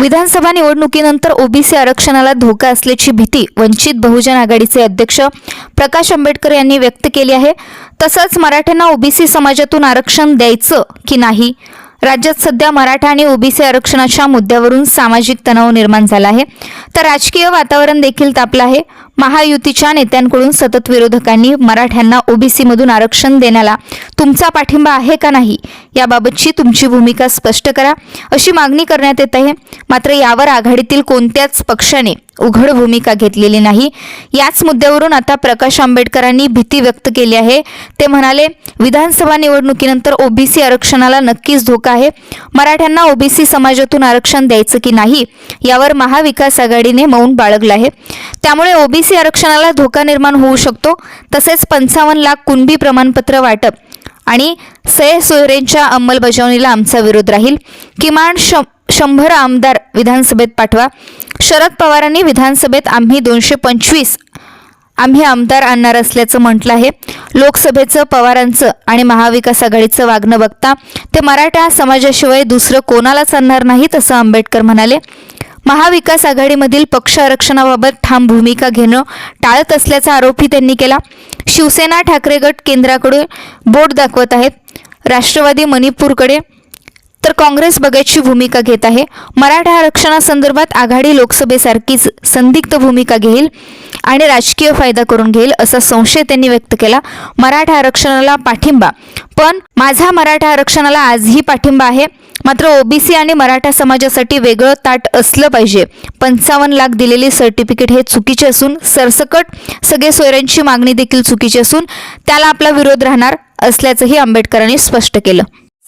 विधानसभा निवडणुकीनंतर ओबीसी आरक्षणाला धोका असल्याची भीती वंचित बहुजन आघाडीचे अध्यक्ष प्रकाश आंबेडकर यांनी व्यक्त केली आहे. तसंच मराठ्यांना ओबीसी समाजातून आरक्षण द्यायचं की नाही? राज्यात सध्या मराठा आणि ओबीसी आरक्षणाच्या मुद्द्यावरून सामाजिक तणाव निर्माण झाला आहे. तर राजकीय वातावरण देखील तापलं आहे. महायुतीच्या नेत्यांकडून सतत विरोधकांनी मराठ्यांना ओबीसीमधून आरक्षण देण्याला तुमचा पाठिंबा आहे का नाही? याबाबतची तुमची भूमिका स्पष्ट करा. अशी मागणी करण्यात येत आहे. मात्र यावर आघाडीतील कोणत्याच पक्षाने उघड भूमिका घेतलेली नाही. याच मुद्द्यावरून आता प्रकाश आंबेडकरांनी भीती व्यक्त केली आहे. ते म्हणाले विधानसभा निवडणुकीनंतर ओबीसी आरक्षणाला नक्कीच धोका आहे. मराठ्यांना ओबीसी समाजातून आरक्षण द्यायचं की नाही यावर महाविकास आघाडीने मौन बाळगलं आहे. त्यामुळे ओबीसी आरक्षणाला धोका निर्माण होऊ शकतो. तसेच पंचावन्न लाख कुणबी प्रमाणपत्र वाटप आणि सय सोयरेंच्या अंमलबजावणीला आमचा विरोध राहील. किमान श शंभर आमदार विधानसभेत पाठवा. शरद पवारांनी विधानसभेत आम्ही दोनशे पंचवीस आम्ही आमदार आणणार असल्याचं म्हटलं आहे. लोकसभेचं पवारांचं आणि महाविकास आघाडीचं वागणं बघता ते मराठा समाजाशिवाय दुसरं कोणालाच आणणार नाहीत असं आंबेडकर म्हणाले. महाविकास आघाडीमधील पक्ष आरक्षणाबाबत ठाम भूमिका घेणं टाळत असल्याचा आरोपही त्यांनी केला. शिवसेना ठाकरे गट केंद्राकडे बोट दाखवत आहेत. राष्ट्रवादी मणिपूरकडे तर काँग्रेस बघायची भूमिका घेत आहे. मराठा आरक्षणासंदर्भात आघाडी लोकसभेसारखीच संदिग्ध भूमिका घेईल आणि राजकीय फायदा करून घेईल असा संशय त्यांनी व्यक्त केला. मराठा आरक्षणाला पाठिंबा. पण माझा मराठा आरक्षणाला आजही पाठिंबा आहे. मात्र ओबीसी आणि मराठा समाजासाठी वेगळं ताट असलं पाहिजे. पंचावन्न लाख दिलेले सर्टिफिकेट हे चुकीचे असून सरसकट सगळे सोयऱ्यांची मागणी देखील चुकीची असून त्याला आपला विरोध राहणार असल्याचंही आंबेडकरांनी स्पष्ट केलं.